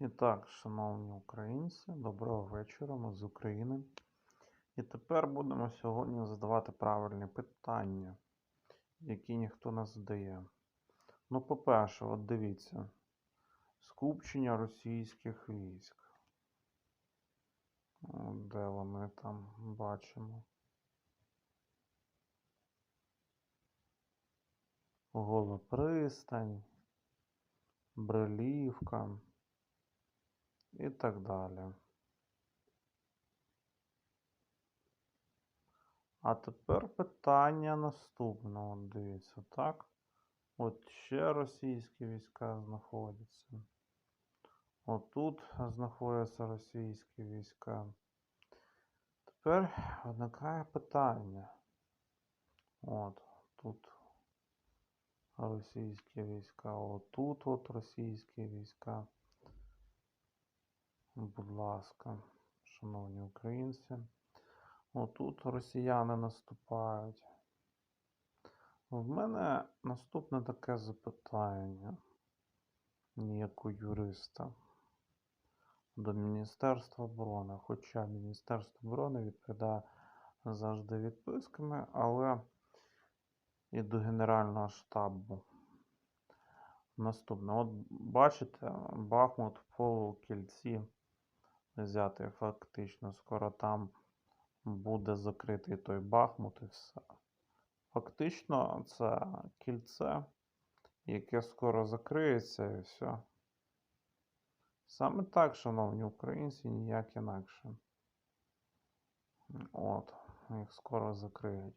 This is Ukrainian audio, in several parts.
І так, шановні українці, доброго вечора, ми з України. І тепер будемо сьогодні задавати правильні питання, які ніхто не задає. Ну, по-перше, от дивіться, скупчення російських військ. Де вони там бачимо? Голопристань, Брилівка і так далі. А тепер питання наступне. От дивіться, так? От ще російські війська знаходяться. Отут знаходяться російські війська. Тепер виникає питання. От, тут російські війська, отут от російські війська. Будь ласка, шановні українці. Отут росіяни наступають. В мене наступне таке запитання, як у юриста до Міністерства оборони. Хоча Міністерство оборони відповідає завжди відписками, але і до Генерального штабу. Наступне. От бачите, Бахмут в полукільці взятий фактично. Скоро там буде закритий той Бахмут і все. Фактично, це кільце, яке скоро закриється і все. Саме так, шановні українці, ніяк інакше. От, їх скоро закриють.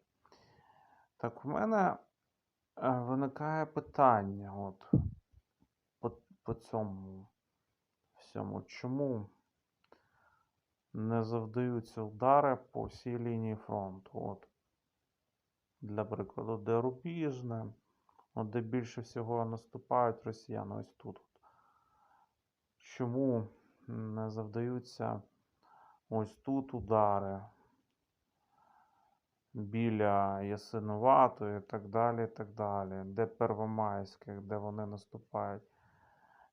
Так, в мене е, виникає питання, от, по, по цьому всьому. Чому не завдаються удари по всій лінії фронту? От, для прикладу, де Рубіжне, от де більше всього наступають росіяни, ось тут. Чому не завдаються ось тут удари біля Ясинуватої і так далі, і так далі, де Первомайських, де вони наступають?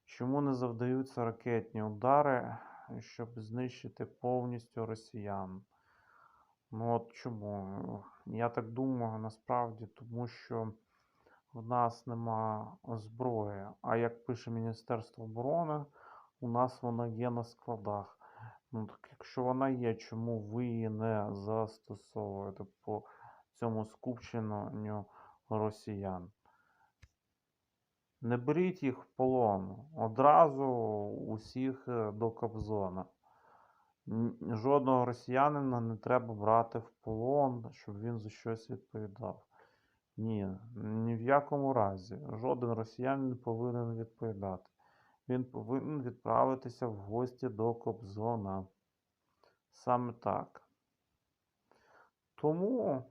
Чому не завдаються ракетні удари, щоб знищити повністю росіян? Ну от чому? Я так думаю, насправді, тому що в нас нема зброї. А як пише Міністерство оборони, у нас вона є на складах. Ну так якщо вона є, чому ви її не застосовуєте по цьому скупченню росіян? Не беріть їх в полон. Одразу усіх е, до Кобзона. Жодного росіянина не треба брати в полон, щоб він за щось відповідав. Ні, ні в якому разі. Жоден росіянин не повинен відповідати. Він повинен відправитися в гості до Кобзона. Саме так. Тому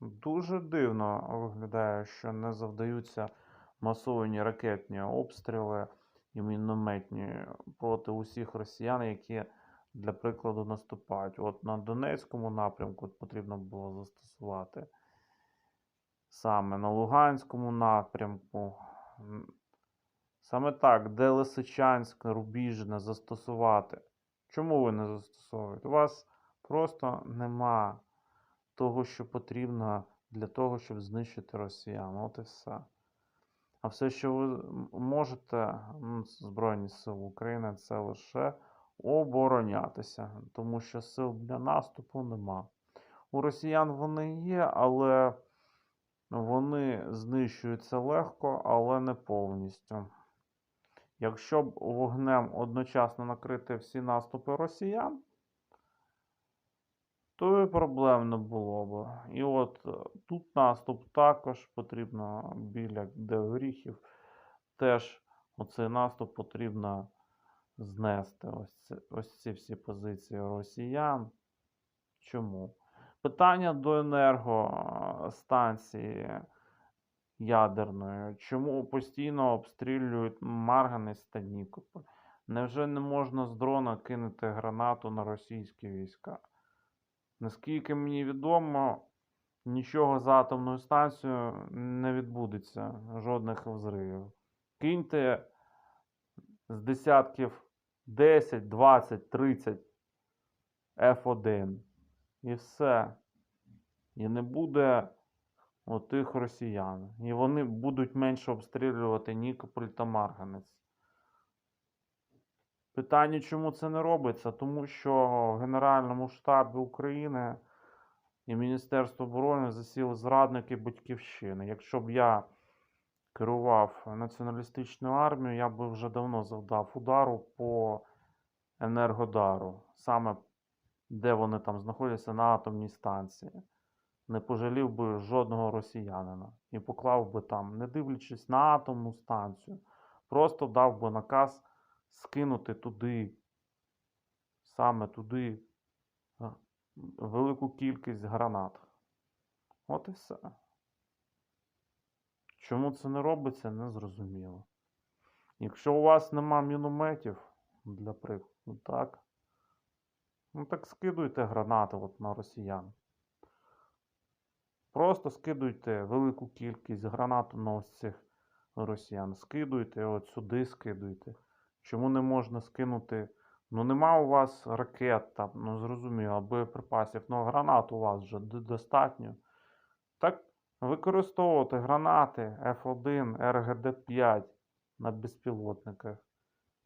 дуже дивно виглядає, що не завдаються масовані ракетні обстріли і мінометні проти усіх росіян, які, для прикладу, наступають. От на Донецькому напрямку потрібно було застосувати. Саме на Луганському напрямку. Саме так, де Лисичанськ, Рубіжне застосувати. Чому ви не застосовуєте? У вас просто нема того, що потрібно для того, щоб знищити росіян. От і все. А все, що ви можете, Збройні Сили України, це лише оборонятися, тому що сил для наступу нема. У росіян вони є, але вони знищуються легко, але не повністю. Якщо б вогнем одночасно накрити всі наступи росіян, то і проблем не було б. І от е, тут наступ також потрібно біля де горіхів. Теж оцей наступ потрібно знести. Ось, це, ось ці всі позиції росіян. Чому? Питання до енергостанції ядерної. Чому постійно обстрілюють Марганець та Нікополь? Невже не можна з дрона кинути гранату на російські війська? Наскільки мені відомо, нічого з атомною станцією не відбудеться, жодних взривів. Киньте з десятків 10, 20, 30 F1. І все. І не буде отих росіян. І вони будуть менше обстрілювати Нікополь та Марганець. Питання, чому це не робиться? Тому що Генеральному штабі України і Міністерство оборони засіли зрадники батьківщини. Якщо б я керував націоналістичною армією, я би вже давно завдав удару по Енергодару, саме де вони там знаходяться на атомній станції. Не пожалів би жодного росіянина і поклав би там, не дивлячись на атомну станцію, просто дав би наказ скинути туди, саме туди, велику кількість гранат. От і все. Чому це не робиться, не зрозуміло. Якщо у вас нема мінометів, для прикладу, так. Ну так скидуйте гранати от на росіян. Просто скидуйте велику кількість гранат на ось цих росіян. Скидуйте, от сюди скидуйте. Чому не можна скинути? Ну, нема у вас ракет там, ну зрозуміло, боєприпасів, ну гранат у вас вже достатньо. Так використовувати гранати F1, РГД-5 на безпілотниках.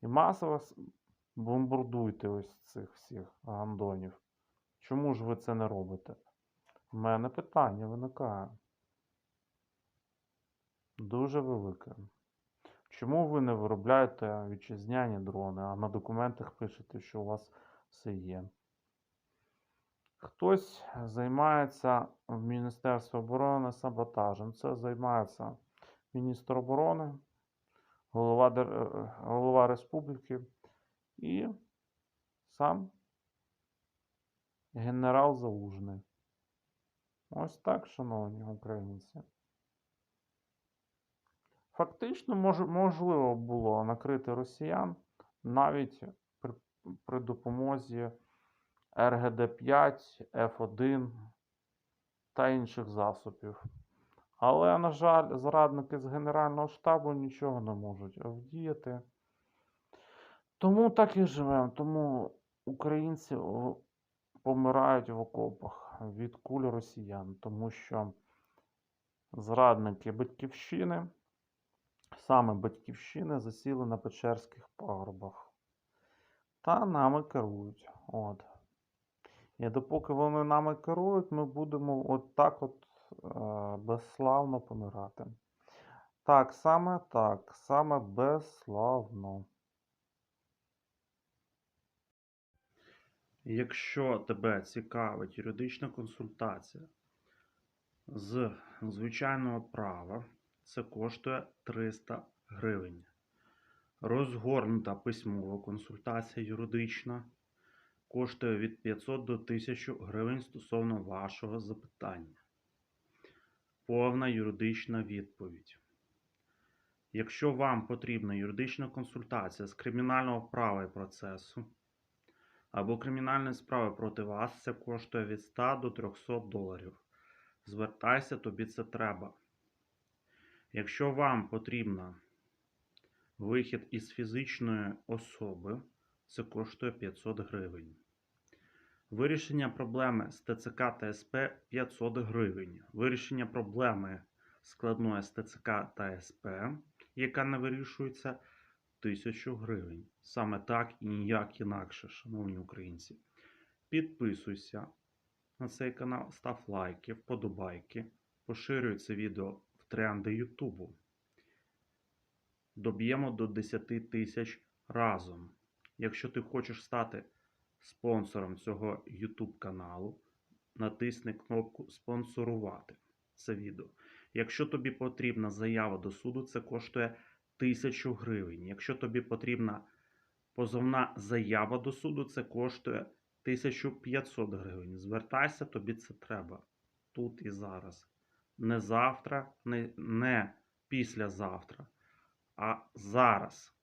І масово бомбардуйте ось цих всіх гандонів. Чому ж ви це не робите? У мене питання виникає. Дуже велике. Чому ви не виробляєте вітчизняні дрони, а на документах пишете, що у вас все є? Хтось займається в Міністерстві оборони саботажем. Це займається міністр оборони, голова, е, голова республіки і сам генерал Залужний. Ось так, шановні українці. Фактично, мож, можливо було накрити росіян навіть при, при допомозі РГД-5, Ф1 та інших засобів. Але, на жаль, зрадники з Генерального штабу нічого не можуть вдіяти. Тому так і живемо. Тому українці помирають в окопах від куль росіян, тому що зрадники батьківщини, саме батьківщини, засіли на Печерських пагорбах та нами керують. От. І допоки вони нами керують, ми будемо от так от е, безславно помирати. Так, саме так, саме безславно. Якщо тебе цікавить юридична консультація з звичайного права, це коштує 300 гривень. Розгорнута письмова консультація юридична коштує від 500 до 1000 гривень стосовно вашого запитання. Повна юридична відповідь. Якщо вам потрібна юридична консультація з кримінального права і процесу або кримінальної справи проти вас, це коштує від 100 до 300 доларів. Звертайся, тобі це треба. Якщо вам потрібна вихід із фізичної особи, це коштує 500 гривень. Вирішення проблеми з ТЦК та СП 500 гривень. Вирішення проблеми складної з ТЦК та СП, яка не вирішується, 1000 гривень. Саме так і ніяк інакше, шановні українці. Підписуйся на цей канал, став лайки, вподобайки, поширюй це відео тренди Ютубу. Доб'ємо до 10 тисяч разом. Якщо ти хочеш стати спонсором цього YouTube каналу, натисни кнопку спонсорувати це відео. Якщо тобі потрібна заява до суду, це коштує 1000 гривень. Якщо тобі потрібна позовна заява до суду, це коштує 1500 гривень. Звертайся, тобі це треба. Тут і зараз. Не завтра, не, не післязавтра, а зараз.